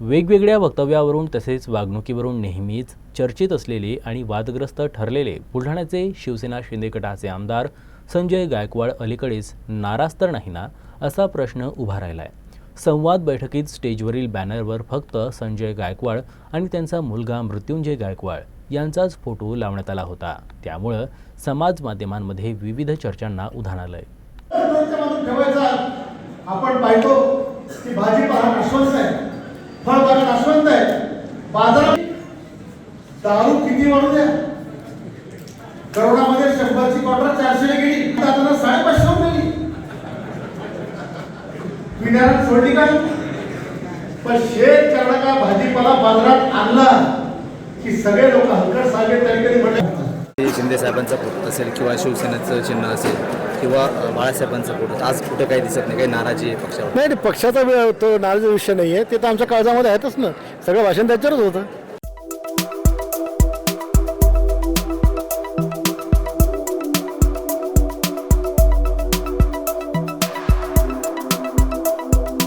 वेगवेगळ्या वक्तव्यावरून तसेच वागणुकीवरून नेहमीच चर्चेत असलेले आणि वादग्रस्त ठरलेले बुलढाण्याचे शिवसेना शिंदे गटाचे आमदार संजय गायकवाड अलीकडेच नाराज तर नाही ना असा प्रश्न उभा राहिला आहे संवाद बैठकीत स्टेजवरील बॅनरवर फक्त संजय गायकवाड आणि त्यांचा मुलगा मृत्युंजय गायकवाड यांचाच फोटो लावण्यात आला होता. त्यामुळं समाज माध्यमांमध्ये विविध चर्चांना उधाण आलंय. आपण पाहतो की भाजी फळबागा नाशवंत आहे. बाजारात दारू किती वाढू द्या? करोनामध्ये शंभरची क्वार्टर चारशे गेली. आता साडेपाचशे गेली. पिण्याला सोडली काय पण शेत करणं का भाजीपाला बाजारात आणला की सगळे लोक हलकट सागे शिंदेसाहेबांचा ते फोटो असेल किंवा शिवसेनेचं चिन्ह असेल किंवा अ, बाळासाहेबांचा फोटो आज कुठं काही दिसत नाही काही नाराजी आहे पक्षावर. नाही नाही, पक्षाचा तो नाराज विषय नाही आहे ते तर आमच्या काळजामध्ये आहेतच ना. सगळं भाषण त्याच्यावरच होतं.